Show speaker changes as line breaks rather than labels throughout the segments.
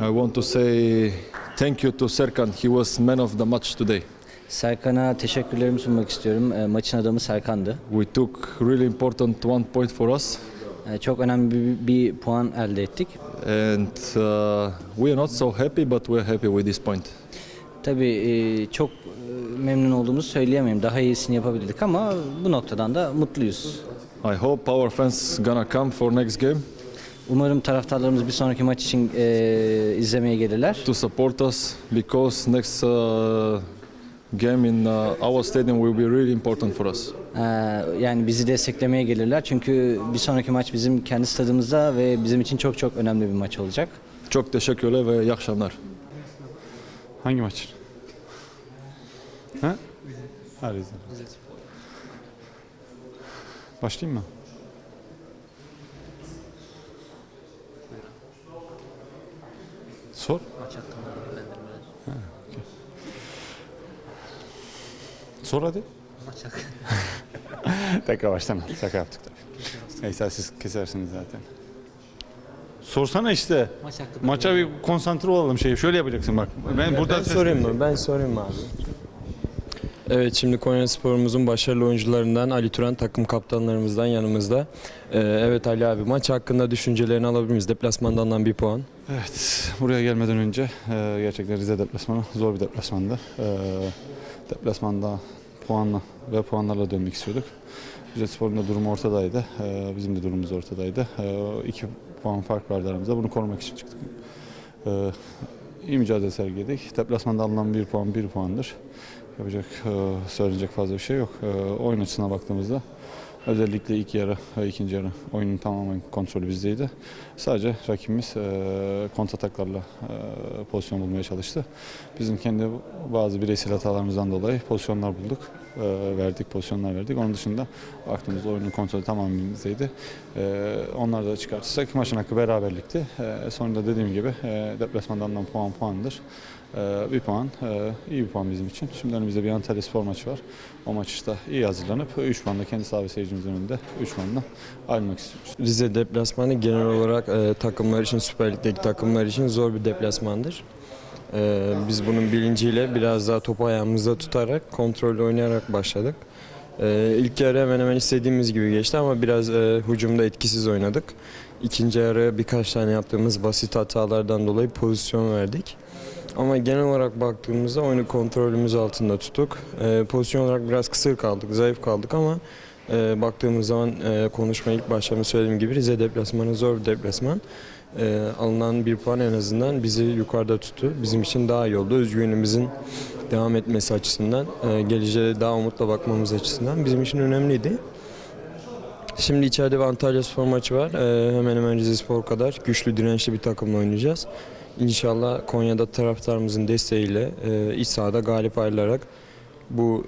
I want to say thank you to Serkan. He was man of the match today.
Serkan'a teşekkürlerimi sunmak istiyorum. E, maçın adamı Serkan'dı.
We took really important one point for us,
E, çok önemli bir, bir puan elde ettik.
and uh, we are not so happy, but we are happy with this point.
Tabii e, çok e, memnun olduğumuzu söyleyemeyim. Daha iyisini yapabilirdik ama bu noktadan da mutluyuz.
I hope our fans gonna come for next game
Umarım taraftarlarımız bir sonraki maç için e, izlemeye gelirler.
to support us because next uh, game in uh, our stadium will be really important for us.
E, yani bizi desteklemeye gelirler. Çünkü bir sonraki maç bizim kendi stadımızda ve bizim için çok çok önemli bir maç olacak.
Çok teşekkürler ve iyi akşamlar.
Hangi maç? Ha? Ha Rize. Başlayayım mı? Sor. Ha, okey. Sor hadi. Tekrar baştan al. Şaka yaptık tabii. Neyse siz kesersiniz zaten. Sorsana işte. Maça bir konsantre olalım şey. Şöyle yapacaksın bak. Ben burada
Ben sorayım mı? Ben sorayım abi. Evet şimdi Konya Spor'umuzun başarılı oyuncularından Ali Turan takım kaptanlarımızdan yanımızda. Ee, evet Ali abi maç hakkında düşüncelerini alabilir miyiz? Deplasmanda alınan bir puan.
Evet, buraya gelmeden önce e, gerçekten Rize deplasmanı zor bir deplasmandı. E, deplasmanda puanla ve puanlarla dönmek istiyorduk. Rize Spor'un da durumu ortadaydı. E, bizim de durumumuz ortadaydı. E, iki puan fark vardı aramızda. Bunu korumak için çıktık. E, iyi mücadele sergiledik. Deplasmanda alınan bir puan bir puandır. Yapacak, e, söyleyecek fazla bir şey yok. E, oyun açısına baktığımızda özellikle ilk yarı ikinci yarı oyunun tamamen kontrolü bizdeydi. Sadece rakibimiz e, kontrataklarla e, pozisyon bulmaya çalıştı. Bizim kendi bazı bireysel hatalarımızdan dolayı pozisyonlar bulduk. E, verdik, pozisyonlar verdik. Onun dışında baktığımızda oyunun kontrolü tamamen bizdeydi. E, onları da çıkartırsak maçın hakkı beraberlikti. E, sonunda dediğim gibi e, deplasmandan puan puandır. Bir puan, iyi bir puan bizim için. Şimdi önümüzde bir Antalya Spor maçı var. O maçta iyi hazırlanıp 3 puanla kendi saha seyircimizin önünde 3 puanla ayrılmak istiyoruz.
Rize deplasmanı genel olarak e, takımlar için Süper Lig'deki takımlar için zor bir deplasmandır. E, biz bunun bilinciyle biraz daha topu ayağımızda tutarak kontrollü oynayarak başladık. E, ilk yarı hemen hemen istediğimiz gibi geçti ama biraz e, hücumda etkisiz oynadık. İkinci yarı birkaç tane yaptığımız basit hatalardan dolayı pozisyon verdik. Ama genel olarak baktığımızda oyunu kontrolümüz altında tuttuk. E, pozisyon olarak biraz kısır kaldık, zayıf kaldık ama e, baktığımız zaman e, konuşma ilk başta söylediğim gibi Rize deplasmanı zor bir deplasman. E, alınan bir puan en azından bizi yukarıda tuttu. Bizim için daha iyi oldu. Özgüvenimizin devam etmesi açısından, e, geleceğe daha umutla bakmamız açısından bizim için önemliydi. Şimdi içeride bir Antalya Spor maçı var. E, hemen hemen Rize Spor kadar güçlü, dirençli bir takımla oynayacağız. İnşallah Konya'da taraftarımızın desteğiyle e, iç sahada galip ayrılarak bu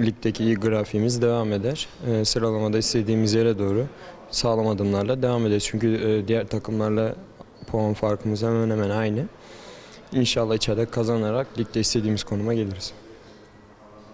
ligdeki iyi grafiğimiz devam eder. E, sıralamada istediğimiz yere doğru sağlam adımlarla devam ederiz. Çünkü e, diğer takımlarla puan farkımız hemen hemen aynı. İnşallah içeride kazanarak ligde istediğimiz konuma geliriz.